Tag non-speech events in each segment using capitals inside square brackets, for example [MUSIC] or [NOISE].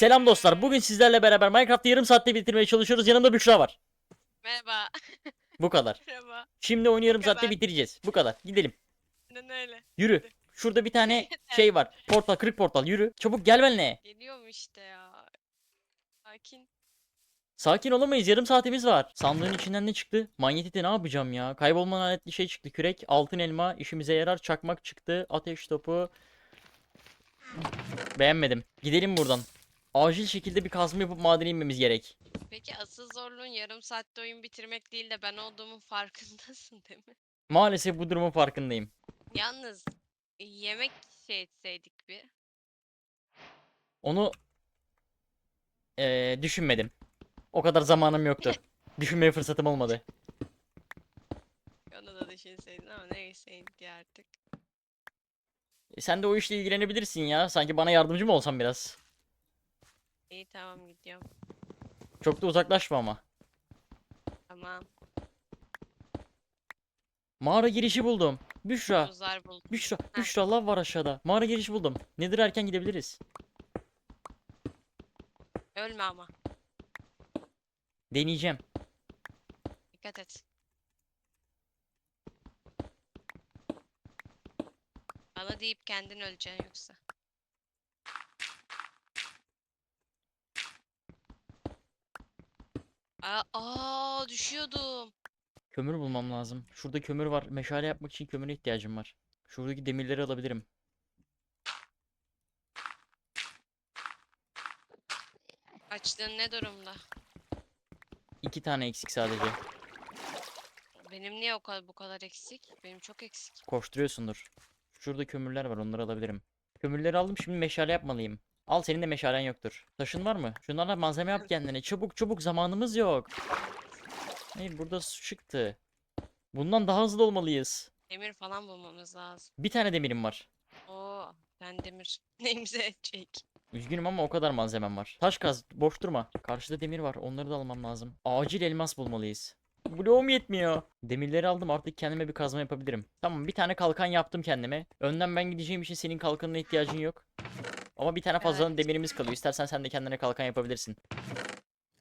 Selam dostlar. Bugün sizlerle beraber Minecraft'ı yarım saatte bitirmeye çalışıyoruz. Yanımda Büşra var. Merhaba. Bu kadar. [LAUGHS] Merhaba. Şimdi oyunu yarım Bu saatte bitireceğiz. Bu kadar. Gidelim. Aynen öyle. Yürü. Şurada bir tane [LAUGHS] şey var. Portal, kırık portal. Yürü. Çabuk gel benimle. Geliyorum işte ya. Sakin. Sakin olamayız. Yarım saatimiz var. Sandığın içinden ne çıktı? Manyetite ne yapacağım ya? Kaybolma lanetli şey çıktı. Kürek, altın elma, işimize yarar. Çakmak çıktı. Ateş topu. Beğenmedim. Gidelim buradan. Acil şekilde bir kazma yapıp madene inmemiz gerek. Peki asıl zorluğun yarım saatte oyun bitirmek değil de ben olduğumun [LAUGHS] farkındasın değil mi? Maalesef bu durumun farkındayım. Yalnız yemek şey etseydik bir. Onu eee, düşünmedim. O kadar zamanım yoktu. [LAUGHS] Düşünmeye fırsatım olmadı. Onu da düşünseydin ama neyseydi artık. E, sen de o işle ilgilenebilirsin ya. Sanki bana yardımcı mı olsan biraz? İyi tamam gidiyorum. Çok da uzaklaşma ama. Tamam. Mağara girişi buldum. Büşra. Buzlar buldum. Büşra. Büşra lav var aşağıda. Mağara girişi buldum. Nedir erken gidebiliriz. Ölme ama. Deneyeceğim. Dikkat et. Bana deyip kendin öleceksin yoksa. Aa, aa düşüyordum. Kömür bulmam lazım. Şurada kömür var. Meşale yapmak için kömüre ihtiyacım var. Şuradaki demirleri alabilirim. Açlığın ne durumda? İki tane eksik sadece. Benim niye o kadar bu kadar eksik? Benim çok eksik. Koşturuyorsundur. Şurada kömürler var. Onları alabilirim. Kömürleri aldım. Şimdi meşale yapmalıyım. Al senin de meşalen yoktur. Taşın var mı? Şunlarla malzeme yap kendine. Çabuk çabuk zamanımız yok. Hayır burada su çıktı. Bundan daha hızlı olmalıyız. Demir falan bulmamız lazım. Bir tane demirim var. Oo, ben demir [LAUGHS] neyimize edecek? Üzgünüm ama o kadar malzemem var. Taş kaz, boş durma. Karşıda demir var. Onları da almam lazım. Acil elmas bulmalıyız. Bloğum yetmiyor. Demirleri aldım artık kendime bir kazma yapabilirim. Tamam bir tane kalkan yaptım kendime. Önden ben gideceğim için senin kalkanına ihtiyacın yok. Ama bir tane fazladan demirimiz kalıyor. İstersen sen de kendine kalkan yapabilirsin.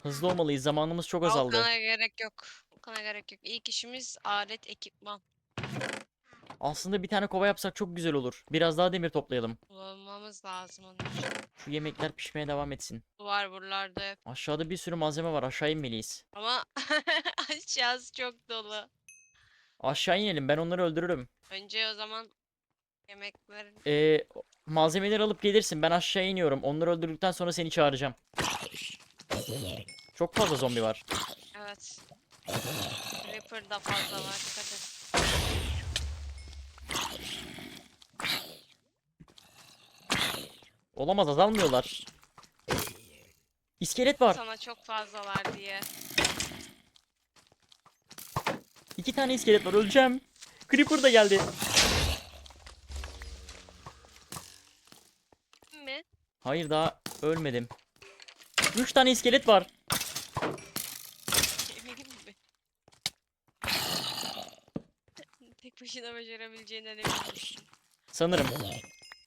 Hızlı olmalıyız. Zamanımız çok azaldı. Kalkana gerek yok. Kalkana gerek yok. İlk işimiz alet ekipman. Aslında bir tane kova yapsak çok güzel olur. Biraz daha demir toplayalım. Bulmamız lazım onun için. Şu yemekler pişmeye devam etsin. Duvar buralarda. Aşağıda bir sürü malzeme var. Aşağı inmeliyiz. Ama [LAUGHS] aşağısı çok dolu. Aşağı inelim. Ben onları öldürürüm. Önce o zaman yemekler Ee, malzemeleri alıp gelirsin. Ben aşağı iniyorum. Onları öldürdükten sonra seni çağıracağım. Çok fazla zombi var. evet. Creeper da fazla var. Dikkat et. Olamaz azalmıyorlar. İskelet var. Sana çok fazla var diye. İki tane iskelet var. Öleceğim. Creeper da geldi. Mi? Hayır daha ölmedim. Üç tane iskelet var. [LAUGHS] Tek başına başarabileceğinden emin misin? Sanırım.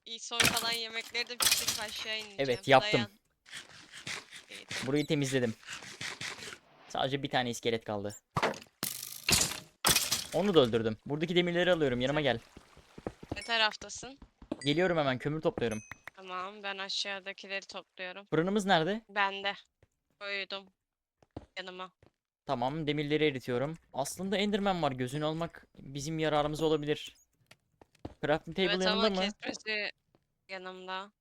İyi son kalan yemekleri de pişirip aşağı ineceğim. Evet, yaptım. Dayan. Burayı temizledim. Sadece bir tane iskelet kaldı. Onu da öldürdüm. Buradaki demirleri alıyorum. Yanıma gel. Ne taraftasın? Geliyorum hemen. Kömür topluyorum. Tamam ben aşağıdakileri topluyorum. Fırınımız nerede? Ben de. Koydum. Yanıma. Tamam. Demirleri eritiyorum. Aslında Enderman var. Gözünü almak bizim yararımız olabilir. Crafting table Evet yanında ama mı? kesmesi yanımda.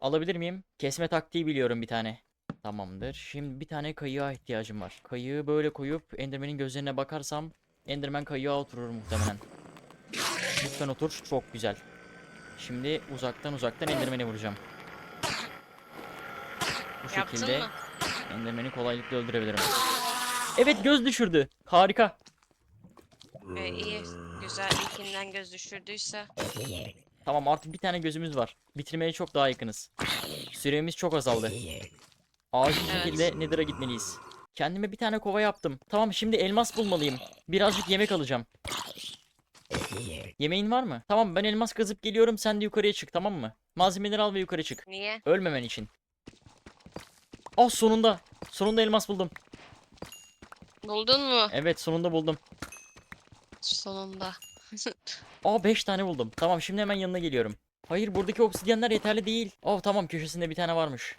Alabilir miyim? Kesme taktiği biliyorum bir tane. Tamamdır. Şimdi bir tane kayığa ihtiyacım var. Kayığı böyle koyup Enderman'in gözlerine bakarsam Enderman kayığa oturur muhtemelen. Lütfen otur. Çok güzel. Şimdi uzaktan uzaktan Enderman'i vuracağım. Bu Yaptın şekilde mı? Enderman'i kolaylıkla öldürebilirim. Evet göz düşürdü. Harika. Ee, iyi. Güzel. İlkinden göz düşürdüyse. Tamam artık bir tane gözümüz var. Bitirmeye çok daha yakınız. Süremiz çok azaldı. Acil Evet. şekilde Nether'a gitmeliyiz. Kendime bir tane kova yaptım. Tamam şimdi elmas bulmalıyım. Birazcık yemek alacağım. Yemeğin var mı? Tamam ben elmas kazıp geliyorum sen de yukarıya çık tamam mı? Malzemeleri al ve yukarı çık. Niye? Ölmemen için. Ah sonunda. Sonunda elmas buldum. Buldun mu? Evet sonunda buldum. Sonunda. [LAUGHS] Aa 5 tane buldum. Tamam şimdi hemen yanına geliyorum. Hayır buradaki obsidyenler yeterli değil. Oh tamam köşesinde bir tane varmış.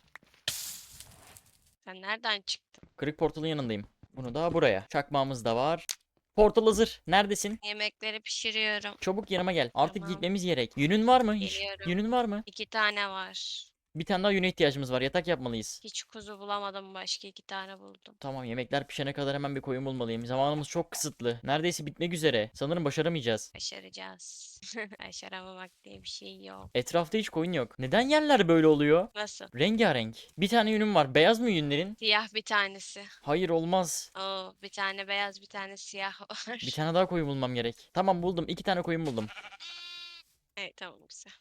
Sen nereden çıktın? Kırık portalın yanındayım. Bunu da buraya. Çakmağımız da var. Portal hazır. Neredesin? Yemekleri pişiriyorum. Çabuk yanıma gel. Artık Tamam. gitmemiz gerek. Yünün var mı? Hiç. Geliyorum. Yünün var mı? İki tane var. Bir tane daha yüne ihtiyacımız var. Yatak yapmalıyız. Hiç kuzu bulamadım başka iki tane buldum. Tamam yemekler pişene kadar hemen bir koyun bulmalıyım. Zamanımız çok kısıtlı. Neredeyse bitmek üzere. Sanırım başaramayacağız. Başaracağız. [LAUGHS] Başaramamak diye bir şey yok. Etrafta hiç koyun yok. Neden yerler böyle oluyor? Nasıl? Rengarenk. Bir tane yünüm var. Beyaz mı yünlerin? Siyah bir tanesi. Hayır olmaz. Oo, bir tane beyaz bir tane siyah var. Bir tane daha koyun bulmam gerek. Tamam buldum. İki tane koyun buldum. Evet tamam güzel.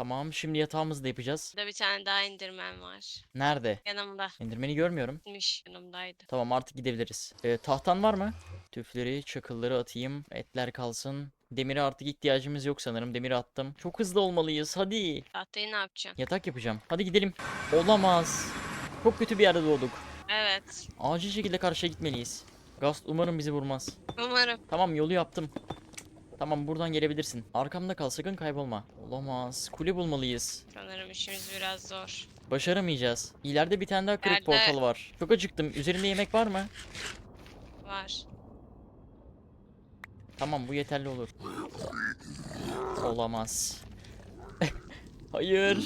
Tamam şimdi yatağımızı da yapacağız. Burada bir tane daha indirmem var. Nerede? Yanımda. Endirmeni görmüyorum. Miş yanımdaydı. Tamam artık gidebiliriz. Ee, tahtan var mı? Tüfleri, çakılları atayım. Etler kalsın. Demire artık ihtiyacımız yok sanırım. Demiri attım. Çok hızlı olmalıyız. Hadi. Tahtayı ne yapacaksın? Yatak yapacağım. Hadi gidelim. Olamaz. Çok kötü bir yerde doğduk. Evet. Acil şekilde karşıya gitmeliyiz. Gast umarım bizi vurmaz. Umarım. Tamam yolu yaptım. Tamam buradan gelebilirsin. Arkamda kal sakın kaybolma. Olamaz. Kule bulmalıyız. Sanırım işimiz biraz zor. Başaramayacağız. İleride bir tane daha kırık Nerede? portal var. Çok acıktım. Üzerinde yemek var mı? Var. Tamam bu yeterli olur. Olamaz. [LAUGHS] Hayır.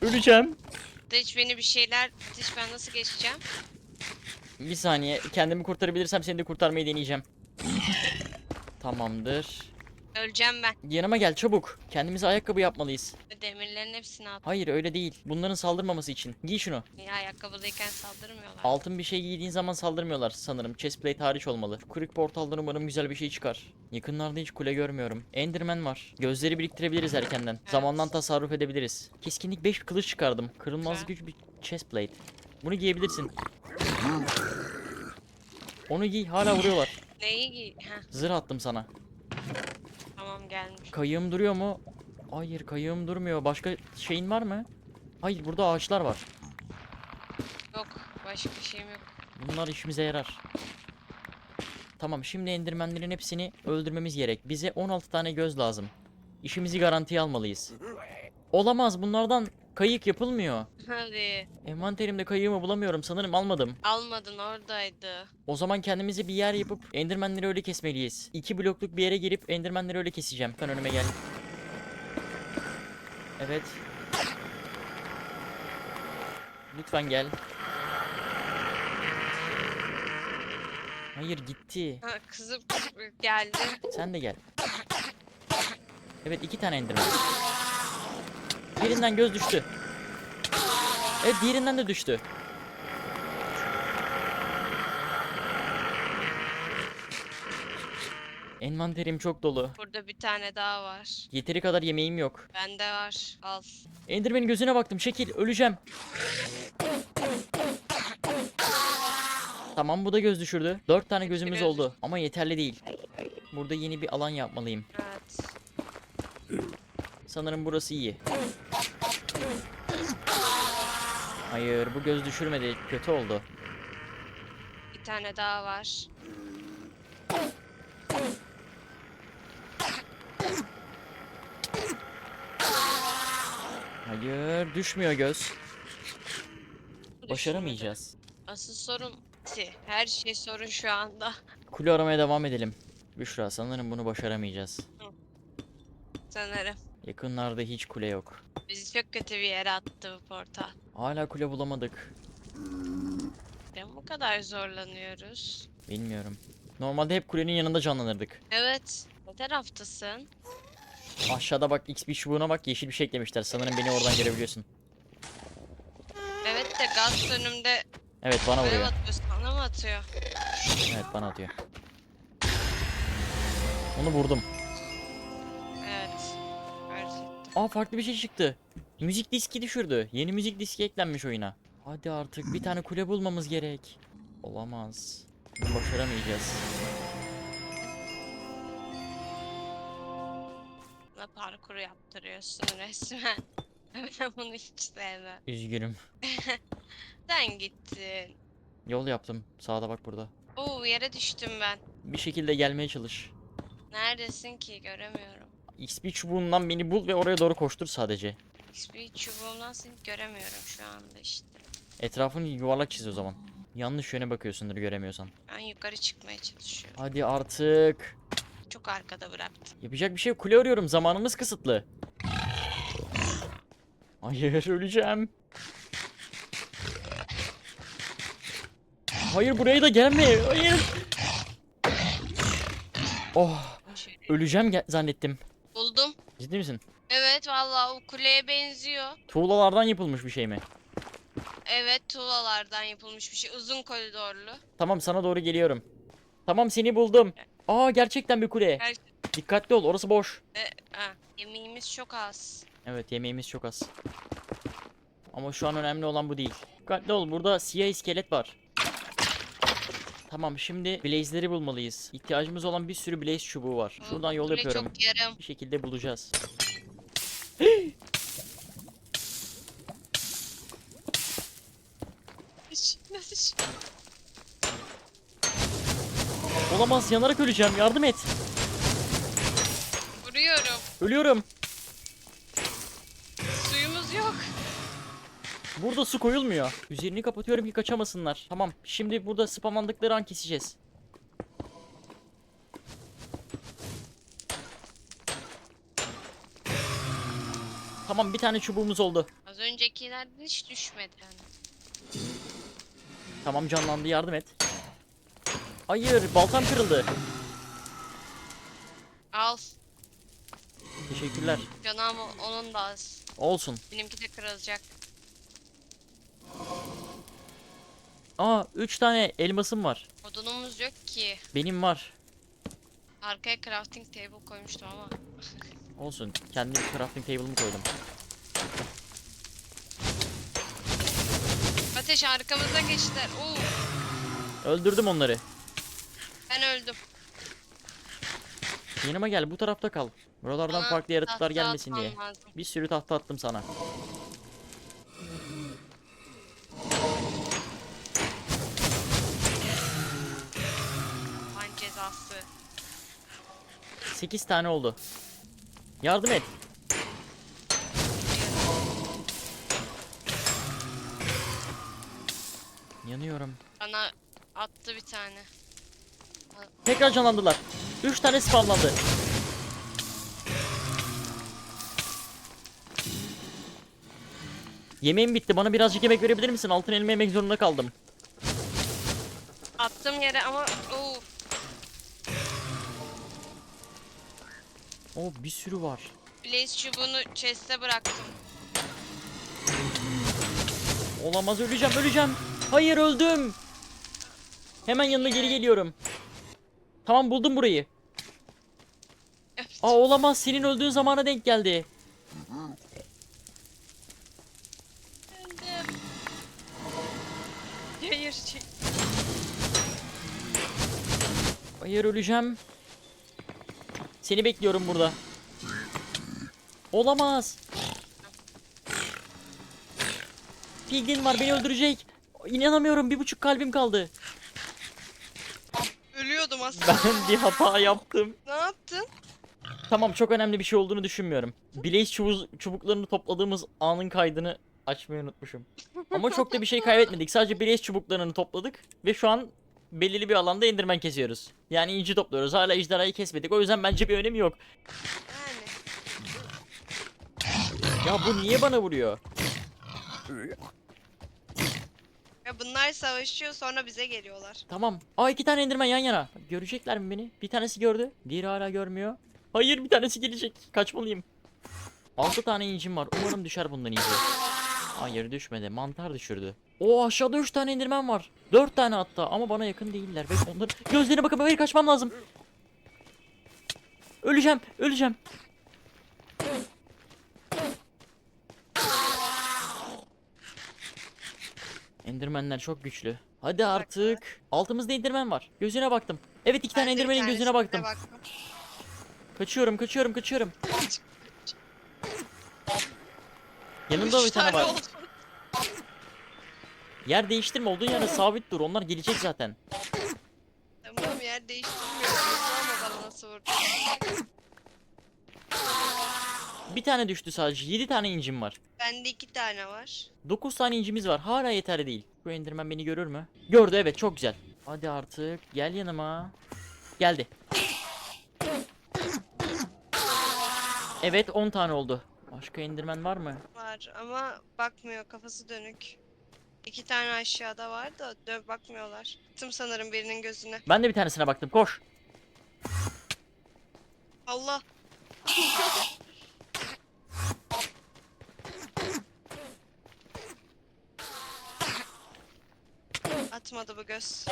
Öleceğim. Hiç beni bir şeyler... Hiç ben nasıl geçeceğim? Bir saniye. Kendimi kurtarabilirsem seni de kurtarmayı deneyeceğim. Tamamdır. Öleceğim ben. Yanıma gel çabuk. Kendimize ayakkabı yapmalıyız. Demirlerin hepsini at. Hayır öyle değil. Bunların saldırmaması için. Giy şunu. Niye ayakkabılıyken saldırmıyorlar? Altın bir şey giydiğin zaman saldırmıyorlar sanırım. Chestplate hariç olmalı. Kırık portaldan umarım güzel bir şey çıkar. Yakınlarda hiç kule görmüyorum. Enderman var. Gözleri biriktirebiliriz erkenden. Zamandan tasarruf edebiliriz. Keskinlik 5 kılıç çıkardım. Kırılmaz Güzel. güç bir chestplate. Bunu giyebilirsin. Onu giy hala vuruyorlar. Neyi giy? Heh, Zırh attım sana. Tamam gelmiş. Kayığım duruyor mu? Hayır kayığım durmuyor. Başka şeyin var mı? Hayır burada ağaçlar var. Yok. Başka şeyim yok. Bunlar işimize yarar. Tamam şimdi endirmenlerin hepsini öldürmemiz gerek. Bize 16 tane göz lazım. İşimizi garantiye almalıyız. Olamaz bunlardan kayık yapılmıyor. Hadi. Envanterimde kayığımı bulamıyorum sanırım almadım. Almadın oradaydı. O zaman kendimize bir yer yapıp endirmenleri öyle kesmeliyiz. İki blokluk bir yere girip endirmenleri öyle keseceğim. Lütfen önüme gel. Evet. Lütfen gel. Hayır gitti. Ha, kızım geldi. Sen de gel. Evet iki tane endirmen. Birinden göz düştü. Evet diğerinden de düştü. Envanterim çok dolu. Burada bir tane daha var. Yeteri kadar yemeğim yok. Bende var. Al. Enderman'in gözüne baktım. Şekil öleceğim. Tamam bu da göz düşürdü. Dört tane gözümüz göz oldu. Ama yeterli değil. Burada yeni bir alan yapmalıyım. Evet. Sanırım burası iyi. Hayır bu göz düşürmedi. Kötü oldu. Bir tane daha var. Hayır düşmüyor göz. Başaramayacağız. Asıl sorun ti. Her şey sorun şu anda. Kule aramaya devam edelim. Büşra sanırım bunu başaramayacağız. Sanırım. Yakınlarda hiç kule yok. Bizi çok kötü bir yere attı bu portal. Hala kule bulamadık. Neden bu kadar zorlanıyoruz? Bilmiyorum. Normalde hep kulenin yanında canlanırdık. Evet. Ne taraftasın? Aşağıda bak XP çubuğuna bak yeşil bir şey eklemişler. Sanırım beni oradan görebiliyorsun. Evet de gaz önümde Evet bana görev vuruyor. atıyor. Sana mı atıyor? Evet bana atıyor. Onu vurdum. Aa farklı bir şey çıktı. Müzik diski düşürdü. Yeni müzik diski eklenmiş oyuna. Hadi artık bir tane kule bulmamız gerek. Olamaz. Bunu başaramayacağız. Bana parkur yaptırıyorsun resmen. [LAUGHS] Ben bunu hiç sevmem. Üzgünüm. [LAUGHS] Sen gittin. Yol yaptım. Sağda bak burada. Oo yere düştüm ben. Bir şekilde gelmeye çalış. Neredesin ki göremiyorum. XP çubuğundan beni bul ve oraya doğru koştur sadece. Hiçbir çubuğumdan seni göremiyorum şu anda işte. Etrafını yuvarlak çiz o zaman. Yanlış yöne bakıyorsundur göremiyorsan. Ben yukarı çıkmaya çalışıyorum. Hadi artık. Çok arkada bıraktım. Yapacak bir şey yok. Kule arıyorum. Zamanımız kısıtlı. Hayır öleceğim. Hayır buraya da gelme. Hayır. Oh öleceğim zannettim. Ciddi misin? Evet vallahi o kuleye benziyor. Tuğlalardan yapılmış bir şey mi? Evet tuğlalardan yapılmış bir şey. Uzun koridorlu. Tamam sana doğru geliyorum. Tamam seni buldum. Aa gerçekten bir kule. Her Dikkatli ol orası boş. e, ha, yemeğimiz çok az. Evet yemeğimiz çok az. Ama şu an önemli olan bu değil. Dikkatli ol burada siyah iskelet var. Tamam şimdi blaze'leri bulmalıyız. İhtiyacımız olan bir sürü blaze çubuğu var. Şuradan yol yapıyorum. çok yarım. Bir şekilde bulacağız. Nasıl? [LAUGHS] Olamaz yanarak öleceğim yardım et. Vuruyorum. Ölüyorum. Burada su koyulmuyor. Üzerini kapatıyorum ki kaçamasınlar. Tamam şimdi burada spamlandıkları an keseceğiz. Tamam bir tane çubuğumuz oldu. Az öncekilerden hiç düşmedi. Tamam canlandı yardım et. Hayır baltam kırıldı. Al. Teşekkürler. Canım onun da az. Olsun. Benimki de kırılacak. Aa 3 tane elmasım var. Odunumuz yok ki. Benim var. Arkaya crafting table koymuştum ama. [LAUGHS] Olsun. Kendi crafting table'ımı koydum. Ateş arkamıza geçtiler. Oo, Öldürdüm onları. ben öldüm. Yanıma gel bu tarafta kal. Buralardan Bana farklı yaratıklar tahta gelmesin diye. lazım. Bir sürü tahta attım sana. Ban cezası. 8 tane oldu. Yardım et. Yanıyorum. Bana attı bir tane. Tekrar canlandılar. 3 tane spamlandı. Yemeğim bitti. Bana birazcık yemek verebilir misin? Altın elma yemek zorunda kaldım. Attım yere ama oo, Oo bir sürü var. Blaze çubuğunu chest'e bıraktım. Olamaz öleceğim öleceğim. Hayır öldüm. Hemen yanına geri geliyorum. Tamam buldum burayı. Aa olamaz senin öldüğün zamana denk geldi. Öldüm. Hayır. Hayır öleceğim. Seni bekliyorum burada. Olamaz. Piglin var beni öldürecek. İnanamıyorum bir buçuk kalbim kaldı. Ölüyordum aslında. Ben bir hata yaptım. ne yaptın? Tamam çok önemli bir şey olduğunu düşünmüyorum. Blaze çubuğu, çubuklarını topladığımız anın kaydını açmayı unutmuşum. Ama çok da bir şey kaybetmedik. Sadece Blaze çubuklarını topladık ve şu an belirli bir alanda Enderman kesiyoruz. Yani inci topluyoruz. Hala ejderhayı kesmedik. O yüzden bence bir önemi yok. Ya bu niye bana vuruyor? Ya bunlar savaşıyor sonra bize geliyorlar. Tamam. Aa iki tane Enderman yan yana. Görecekler mi beni? Bir tanesi gördü. Diğeri hala görmüyor. Hayır bir tanesi gelecek. Kaçmalıyım. 6 tane incim var. Umarım düşer bundan inci. Hayır düşmedi. Mantar düşürdü. O aşağıda 3 tane Enderman var. 4 tane hatta ama bana yakın değiller. Ve onları gözlerine bakıp hayır kaçmam lazım. Öleceğim. Öleceğim. Endermenler çok güçlü. Hadi artık. Altımızda Enderman var. Gözüne baktım. Evet iki tane Enderman'in gözüne baktım. Kaçıyorum, kaçıyorum, kaçıyorum. Yanında Üç bir tane var. Yer değiştirme olduğun yerde sabit dur. Onlar gelecek zaten. Tamam yer değiştirmiyorum. Ama bana nasıl vurdu? Bir tane düştü sadece. 7 tane incim var. Bende iki tane var. 9 tane incimiz var. Hala yeterli değil. Bu Enderman beni görür mü? Gördü evet çok güzel. Hadi artık gel yanıma. Geldi. Evet 10 tane oldu. Başka Enderman var mı? Var ama bakmıyor kafası dönük. İki tane aşağıda var da dön bakmıyorlar. Tım sanırım birinin gözüne. Ben de bir tanesine baktım. Koş. Allah. Atmadı bu göz.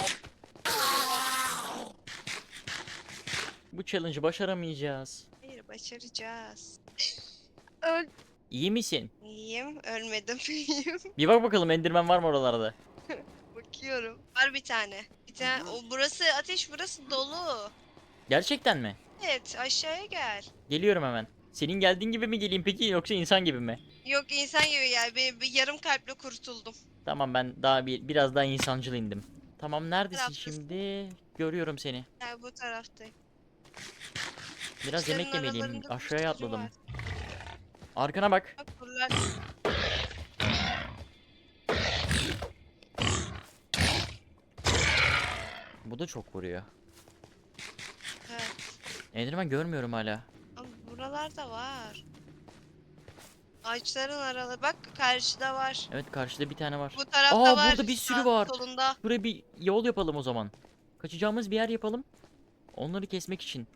Bu challenge'ı başaramayacağız. Hayır başaracağız. Öl. İyi misin? İyiyim. Ölmedim. İyiyim. [LAUGHS] Bir bak bakalım Enderman var mı oralarda? Bakıyorum. Var bir tane. Bir tane. O, burası ateş burası dolu. Gerçekten mi? Evet aşağıya gel. Geliyorum hemen. Senin geldiğin gibi mi geleyim peki yoksa insan gibi mi? Yok insan gibi gel. Bir, bir yarım kalple kurtuldum. Tamam ben daha bir biraz daha insancıl indim. Tamam neredesin Taraftasın. şimdi? Görüyorum seni. Gel bu taraftayım. Biraz Kuşların yemek yemeliyim. aralarında Aşağıya atladım. var. Arkana bak. Bak buralar. Bu da çok vuruyor. Evet. Enderman görmüyorum hala. Ama buralarda var. Ağaçların araları. Bak karşıda var. Evet karşıda bir tane var. Bu tarafta Aa, var. burada bir sürü sağ var. Solunda. Buraya bir yol yapalım o zaman. Kaçacağımız bir yer yapalım. Onları kesmek için.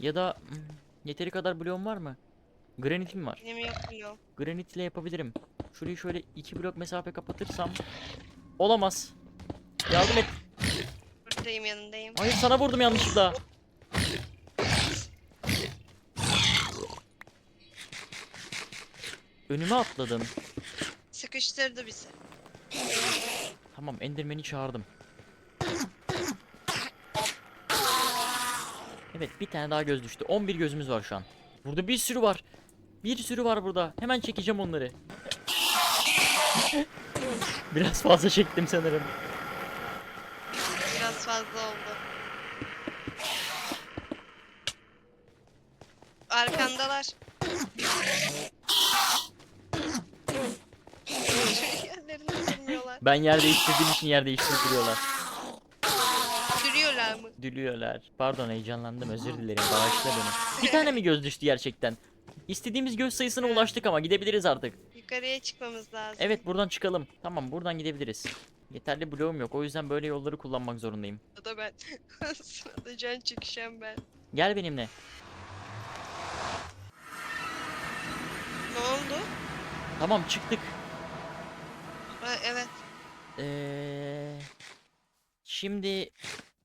Ya da hmm, yeteri kadar bloğum var mı? Granitim var. Benim yok biliyorum. Granit ile yapabilirim. Şurayı şöyle iki blok mesafe kapatırsam. Olamaz. Yardım et. Buradayım yanındayım. Hayır sana vurdum yanlışlıkla. Önüme atladın. Sıkıştırdı bizi. Tamam Enderman'i çağırdım. Evet bir tane daha göz düştü. 11 gözümüz var şu an. Burada bir sürü var. Bir sürü var burada. Hemen çekeceğim onları. Biraz fazla çektim sanırım. Biraz fazla oldu. Arkandalar. Yerlerini. Ben yer değiştirdiğim için yer değiştiriyorlar. Sürüyorlar mı? Dülüyorlar. Pardon heyecanlandım özür dilerim. Bağışla beni. Bir tane mi göz düştü gerçekten? İstediğimiz göz sayısına ulaştık ama gidebiliriz artık. Yukarıya çıkmamız lazım. Evet buradan çıkalım. Tamam buradan gidebiliriz. Yeterli bloğum yok. O yüzden böyle yolları kullanmak zorundayım. O da ben. [LAUGHS] Sırada can çekişen ben. Gel benimle. Ne oldu? Tamam çıktık. Ha, evet. Ee, şimdi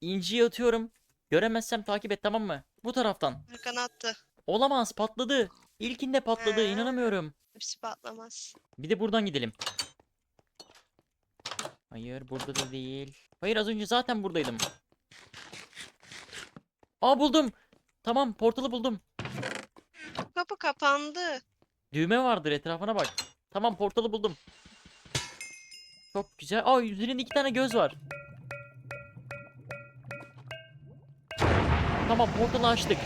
inciyi atıyorum. Göremezsem takip et tamam mı? Bu taraftan. Attı. Olamaz patladı. İlkinde patladı Ha. inanamıyorum. Hepsi patlamaz. Bir de buradan gidelim. Hayır burada da değil. Hayır az önce zaten buradaydım. Aa buldum. Tamam portalı buldum. Bu kapı kapandı. Düğme vardır etrafına bak. Tamam portalı buldum. Çok güzel. Aa üzerinde iki tane göz var. Tamam portalı açtık.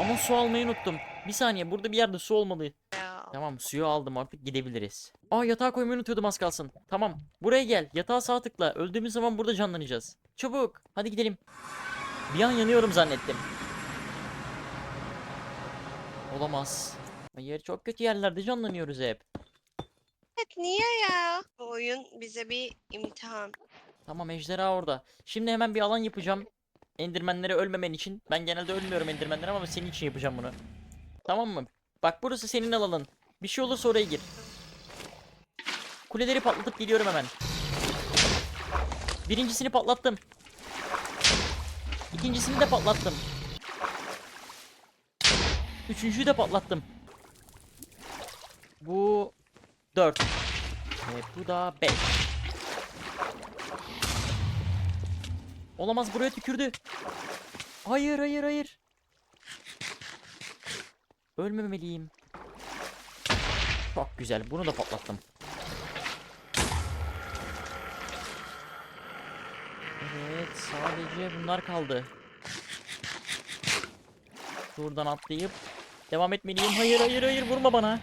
Ama su almayı unuttum. Bir saniye burada bir yerde su olmalı. Tamam suyu aldım artık gidebiliriz. Aa yatağa koymayı unutuyordum az kalsın. Tamam buraya gel yatağa sağ tıkla. Öldüğümüz zaman burada canlanacağız. Çabuk hadi gidelim. Bir an yanıyorum zannettim. Olamaz. Hayır çok kötü yerlerde canlanıyoruz hep. Evet niye ya? Bu oyun bize bir imtihan. Tamam ejderha orada. Şimdi hemen bir alan yapacağım. Endirmenlere ölmemen için. Ben genelde ölmüyorum endirmenlere ama senin için yapacağım bunu. Tamam mı? Bak burası senin alanın. Bir şey olursa oraya gir. Kuleleri patlatıp geliyorum hemen. Birincisini patlattım. İkincisini de patlattım. Üçüncüyü de patlattım. Bu 4. Ve bu da 5. Olamaz buraya tükürdü. Hayır hayır hayır. Ölmemeliyim. Çok güzel bunu da patlattım. Evet sadece bunlar kaldı. Buradan atlayıp devam etmeliyim. Hayır hayır hayır vurma bana.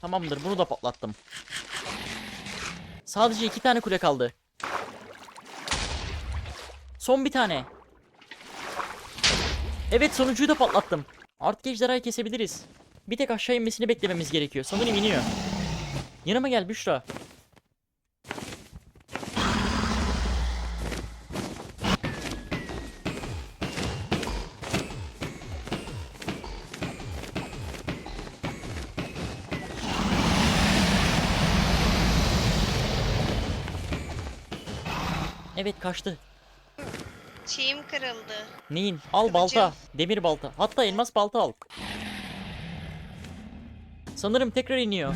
Tamamdır bunu da patlattım. Sadece iki tane kule kaldı. Son bir tane. Evet sonuncuyu da patlattım. Artık ejderhayı kesebiliriz. Bir tek aşağı inmesini beklememiz gerekiyor. Sanırım iniyor. Yanıma gel Büşra. Evet kaçtı. Şeyim kırıldı. Neyin? Al balta. Demir balta. Hatta elmas balta al. Sanırım tekrar iniyor.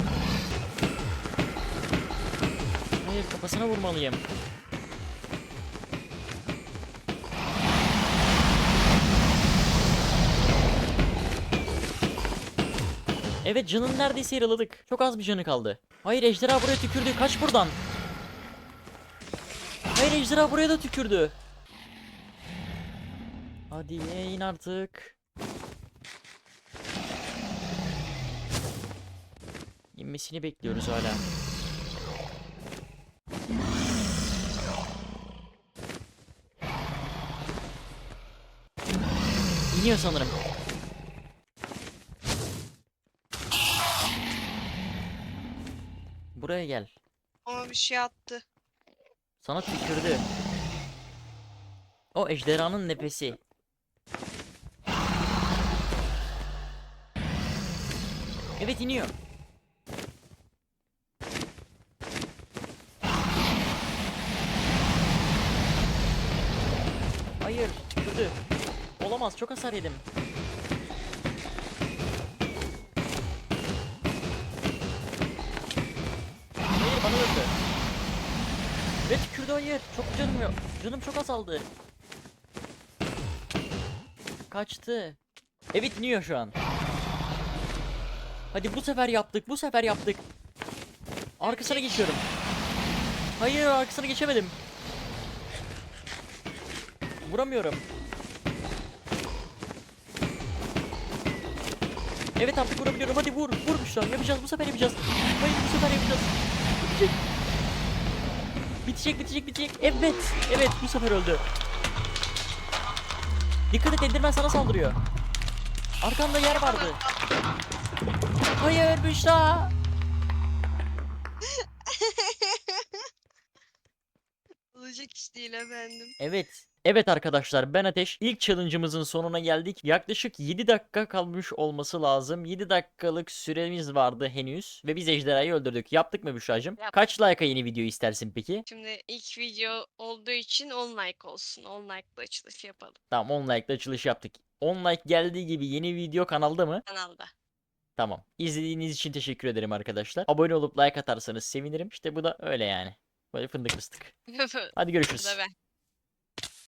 Hayır kafasına vurmalıyım. Evet canın neredeyse yaraladık. Çok az bir canı kaldı. Hayır ejderha buraya tükürdü. Kaç buradan. Hayır ejderha buraya da tükürdü. Hadi ye, in artık. İnmesini bekliyoruz hala. İniyor sanırım. Buraya gel. Ama bir şey attı. Sana tükürdü. O ejderhanın nefesi. Evet iniyor. Hayır, tükürdü. Olamaz, çok hasar yedim. Hayır, bana öldü. Ve tükürdü hayır. Çok canım yok. Canım çok azaldı. Kaçtı. Evet iniyor şu an. Hadi bu sefer yaptık. Bu sefer yaptık. Arkasına geçiyorum. Hayır arkasına geçemedim. Vuramıyorum. Evet artık vurabiliyorum. Hadi vur. Vur Büşra. Yapacağız. Bu sefer yapacağız. Hayır bu sefer yapacağız. Bitecek. Bitecek bitecek bitecek. Evet. Evet bu sefer öldü. Dikkat et Enderman sana saldırıyor. Arkanda yer vardı. Hayır Büşra. [LAUGHS] Olacak iş değil efendim. Evet. Evet arkadaşlar ben Ateş. İlk challenge'ımızın sonuna geldik. Yaklaşık 7 dakika kalmış olması lazım. 7 dakikalık süremiz vardı henüz. Ve biz ejderhayı öldürdük. Yaptık mı Büşra'cığım? Yaptık. Kaç like'a yeni video istersin peki? Şimdi ilk video olduğu için 10 like olsun. 10 like'la açılış yapalım Tamam 10 like'la açılış yaptık. 10 like geldiği gibi yeni video kanalda mı? kanalda. Tamam. İzlediğiniz için teşekkür ederim arkadaşlar. Abone olup like atarsanız sevinirim. İşte bu da öyle yani. Böyle fındık fıstık. Bu [LAUGHS] Hadi görüşürüz. da ben.